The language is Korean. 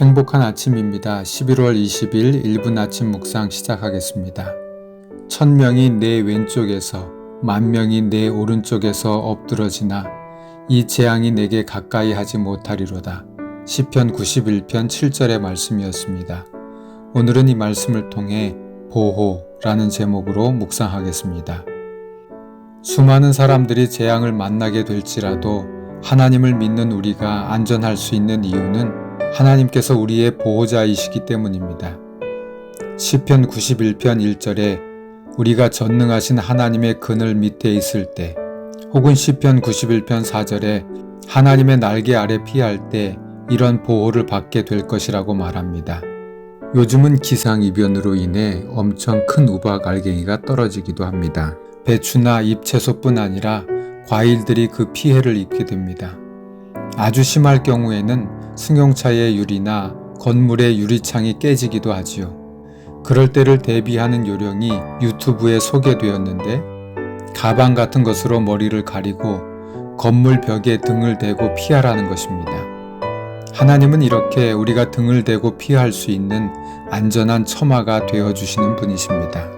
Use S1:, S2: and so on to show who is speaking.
S1: 행복한 아침입니다. 11월 20일 1분 아침 묵상 시작하겠습니다. 천 명이 내 왼쪽에서 만 명이 내 오른쪽에서 엎드러지나 이 재앙이 내게 가까이 하지 못하리로다. 시편 91편 7절의 말씀이었습니다. 오늘은 이 말씀을 통해 보호라는 제목으로 묵상하겠습니다. 수많은 사람들이 재앙을 만나게 될지라도 하나님을 믿는 우리가 안전할 수 있는 이유는 하나님께서 우리의 보호자이시기 때문입니다. 시편 91편 1절에 우리가 전능하신 하나님의 그늘 밑에 있을 때 혹은 시편 91편 4절에 하나님의 날개 아래 피할 때 이런 보호를 받게 될 것이라고 말합니다. 요즘은 기상이변으로 인해 엄청 큰 우박 알갱이가 떨어지기도 합니다. 배추나 잎채소뿐 아니라 과일들이 그 피해를 입게 됩니다. 아주 심할 경우에는 승용차의 유리나 건물의 유리창이 깨지기도 하지요. 그럴 때를 대비하는 요령이 유튜브에 소개되었는데 가방 같은 것으로 머리를 가리고 건물 벽에 등을 대고 피하라는 것입니다. 하나님은 이렇게 우리가 등을 대고 피할 수 있는 안전한 처마가 되어 주시는 분이십니다.